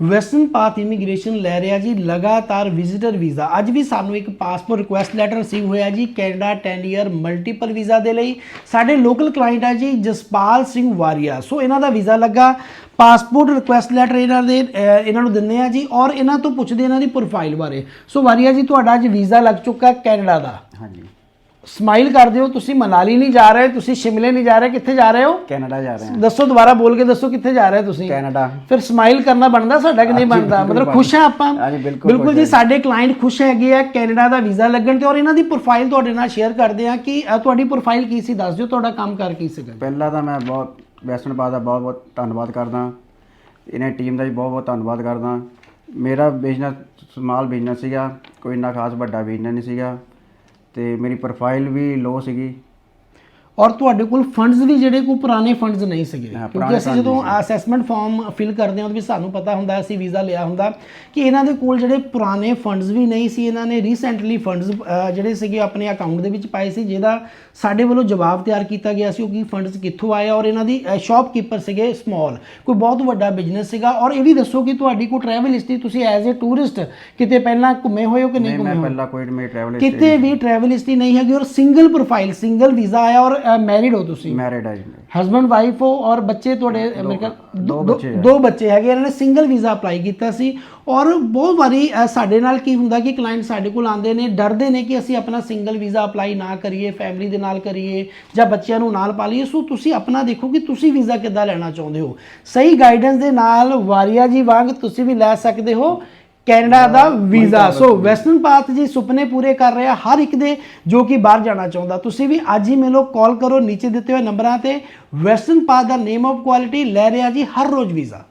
Western path immigration ਲੈ ਰਿਹਾ ਜੀ, ਲਗਾਤਾਰ ਵਿਜ਼ਿਟਰ ਵੀਜ਼ਾ ਅੱਜ ਵੀ ਸਾਨੂੰ ਇੱਕ ਪਾਸਪੋਰਟ ਰਿਕੁਐਸਟ ਲੈਟਰ ਰਿਸੀਵ ਹੋਇਆ ਜੀ ਕੈਨੇਡਾ 10 ਇਅਰ ਮਲਟੀਪਲ ਵੀਜ਼ਾ ਦੇ ਲਈ। ਸਾਡੇ ਲੋਕਲ ਕਲਾਇੰਟ ਆ ਜੀ, ਜਸਪਾਲ ਸਿੰਘ ਵਾਰੀਆ। ਸੋ ਇਹਨਾਂ ਦਾ ਵੀਜ਼ਾ ਲੱਗਾ। ਪਾਸਪੋਰਟ ਰਿਕੁਐਸਟ ਲੈਟਰ ਇਹਨਾਂ ਦੇ ਇਹਨਾਂ ਨੂੰ ਦਿੰਦੇ ਆ ਜੀ ਔਰ ਇਹਨਾਂ ਤੋਂ ਪੁੱਛਦੇ ਇਹਨਾਂ ਦੀ ਪ੍ਰੋਫਾਈਲ ਬਾਰੇ। ਸੋ ਵਾਰੀਆ ਜੀ, ਤੁਹਾਡਾ ਅੱਜ ਵੀਜ਼ਾ ਲੱਗ ਚੁੱਕਾ ਕੈਨੇਡਾ ਦਾ। ਹਾਂਜੀ। ਸਮਾਈਲ ਕਰਦੇ ਹੋ ਤੁਸੀਂ ਮਨਾਲੀ ਨਹੀਂ ਜਾ ਰਹੇ ਤੁਸੀਂ ਸ਼ਿਮਲੇ ਨਹੀਂ ਜਾ ਰਹੇ ਕਿੱਥੇ ਜਾ ਰਹੇ ਹੋ? ਕੈਨੇਡਾ ਜਾ ਰਹੇ ਹਾਂ। ਦੱਸੋ ਦੁਬਾਰਾ ਬੋਲ ਕੇ ਦੱਸੋ ਕਿੱਥੇ ਜਾ ਰਹੇ ਤੁਸੀਂ? ਕੈਨੇਡਾ। ਫਿਰ ਸਮਾਈਲ ਕਰਨਾ ਬਣਦਾ ਸਾਡਾ ਕਿ ਨਹੀਂ ਬਣਦਾ? ਮਤਲਬ ਖੁਸ਼ ਆ ਆਪਾਂ। ਬਿਲਕੁਲ ਬਿਲਕੁਲ ਜੀ ਸਾਡੇ ਕਲਾਇੰਟ ਖੁਸ਼ ਹੈਗੇ ਆ ਕੈਨੇਡਾ ਦਾ ਵੀਜ਼ਾ ਲੱਗਣ ਤੇ ਔਰ ਇਹਨਾਂ ਦੀ ਪ੍ਰੋਫਾਈਲ ਤੁਹਾਡੇ ਨਾਲ ਸ਼ੇਅਰ ਕਰਦੇ ਆ ਕਿ ਤੁਹਾਡੀ ਪ੍ਰੋਫਾਈਲ ਕੀ ਸੀ? ਦੱਸ ਦਿਓ ਤੁਹਾਡਾ ਕੰਮ ਕਰ ਕੀ ਸੀਗਾ ਪਹਿਲਾਂ ਤਾਂ ਮੈਂ ਬਹੁਤ ਵੈਸਟਰਨ ਪਾਸ ਦਾ ਬਹੁਤ ਬਹੁਤ ਧੰਨਵਾਦ ਕਰਦਾ। ਇਹਨਾਂ ਟੀਮ ਦਾ ਵੀ ਬਹੁਤ ਬਹੁਤ ਧੰਨਵਾਦ ਕਰਦਾ। ਮੇਰਾ ਬਿਜ਼ਨਸ ਸਮਾਲ ਬਿਜ਼ਨਸ ਸੀਗਾ ਕੋਈ ਇੰਨਾ ਖਾਸ ਵੱਡਾ ਬਿਜ਼ਨਸ ਨਹੀਂ ਸੀਗਾ। ਅਤੇ ਮੇਰੀ ਪ੍ਰੋਫਾਈਲ ਵੀ ਲੋਅ ਸੀਗੀ। ਔਰ ਤੁਹਾਡੇ ਕੋਲ ਫੰਡਸ ਵੀ ਜਿਹੜੇ ਕੋਈ ਪੁਰਾਣੇ ਫੰਡਸ ਨਹੀਂ ਸੀਗੇ। ਕਿਉਂਕਿ ਅਸੀਂ ਜਦੋਂ ਅਸੈਸਮੈਂਟ ਫਾਰਮ ਫਿਲ ਕਰਦੇ ਹਾਂ ਉਹਦੇ ਵਿੱਚ ਸਾਨੂੰ ਪਤਾ ਹੁੰਦਾ ਅਸੀਂ ਵੀਜ਼ਾ ਲਿਆ ਹੁੰਦਾ ਕਿ ਇਹਨਾਂ ਦੇ ਕੋਲ ਜਿਹੜੇ ਪੁਰਾਣੇ ਫੰਡਸ ਵੀ ਨਹੀਂ ਸੀ ਇਹਨਾਂ ਨੇ ਰੀਸੈਂਟਲੀ ਫੰਡਸ ਜਿਹੜੇ ਸੀਗੇ ਆਪਣੇ ਅਕਾਊਂਟ ਦੇ ਵਿੱਚ ਪਾਏ ਸੀ ਜਿਹਦਾ ਸਾਡੇ ਵੱਲੋਂ ਜਵਾਬ ਤਿਆਰ ਕੀਤਾ ਗਿਆ ਸੀ ਉਹ ਕੀ ਫੰਡਸ ਕਿੱਥੋਂ ਆਏ ਔਰ ਇਹਨਾਂ ਦੀ ਸ਼ਾਪਕੀਪਰ ਸੀਗੇ ਸਮਾਲ ਕੋਈ ਬਹੁਤ ਵੱਡਾ ਬਿਜ਼ਨਸ ਸੀਗਾ ਔਰ ਇਹ ਵੀ ਦੱਸੋ ਕਿ ਤੁਹਾਡੀ ਕੋਈ ਟਰੈਵਲ ਹਿਸਟਰੀ ਤੁਸੀਂ ਐਜ਼ ਅ ਟੂਰਿਸਟ ਕਿਤੇ ਪਹਿਲਾਂ ਘੁੰਮੇ ਹੋਏ ਹੋ ਕਿ ਨਹੀਂ ਘੁੰਮੇ ਮੈਂ ਹੋ? ਪਹਿਲਾਂ ਕੋਈ ਮੇਰੀ ਟਰੈਵਲ ਕਿਤੇ ਵੀ ਟਰੈਵਲ ਹਿਸਟਰੀ ਨਹੀਂ ਹੈਗੀ ਔਰ ਸਿੰਗਲ ਪ੍ਰੋਫਾਈਲ ਸਿੰਗਲ ਵੀਜ਼ਾ ਆਇਆ ਔਰ ਮੈਰਿਡ ਹੋ ਤੁਸੀਂ? ਮੈਰਿਡ ਹੈ ਜੀ ਹਸਬੰਡ ਵਾਈਫ ਹੋ ਔਰ ਬੱਚੇ ਤੁਹਾਡੇ ਮੇਰੇ ਖਿਆਲ ਦੋ ਬੱਚੇ ਆ। ਦੋ ਬੱਚੇ ਹੈਗੇ ਇਹਨਾਂ ਨੇ ਸਿੰਗਲ ਵੀਜ਼ਾ ਅਪਲਾਈ ਕੀਤਾ ਸੀ ਔਰ ਬਹੁਤ ਵਾਰੀ ਸਾਡੇ ਨਾਲ ਕੀ ਹੁੰਦਾ ਕਿ ਕਲਾਇੰਟ ਸਾਡੇ ਕੋਲ ਆਉਂਦੇ ਨੇ ਡਰਦੇ ਨੇ ਕਿ ਅਸੀਂ ਆਪਣਾ ਸਿੰਗਲ ਵੀਜ਼ਾ ਅਪਲਾਈ ਨਾ ਕਰੀਏ ਫੈਮਿਲੀ ਦੇ ਨਾਲ ਕਰੀਏ ਜਾਂ ਬੱਚਿਆਂ ਨੂੰ ਨਾਲ ਪਾ ਲਈਏ ਸੋ ਤੁਸੀਂ ਆਪਣਾ ਦੇਖੋ ਕਿ ਤੁਸੀਂ ਵੀਜ਼ਾ ਕਿੱਦਾਂ ਲੈਣਾ ਚਾਹੁੰਦੇ ਹੋ। ਸਹੀ ਗਾਈਡੈਂਸ ਦੇ ਨਾਲ ਵਾਰੀਆ ਜੀ ਵਾਂਗ ਤੁਸੀਂ ਵੀ ਲੈ ਸਕਦੇ ਹੋ। ਕੈਨੇਡਾ ਦਾ visa. So western path ji ਸੁਪਨੇ ਪੂਰੇ ਕਰ ਰਿਹਾ ਹਰ ਇੱਕ ਦੇ ਜੋ ਕਿ ਬਾਹਰ ਜਾਣਾ ਚਾਹੁੰਦਾ। ਤੁਸੀਂ ਵੀ ਅੱਜ ਹੀ ਮਿਲੋ ਕਾਲ ਕਰੋ ਨੀਚੇ ਦਿੱਤੇ ਹੋਏ ਨੰਬਰਾਂ ਤੇ। ਵੈਸਟਰਨ ਪਾਥ ਦਾ ਨੇਮ ਆਫ ਕੁਆਲਿਟੀ ਲੈ ਰਿਹਾ ਜੀ ਹਰ ਰੋਜ਼ ਵੀਜ਼ਾ।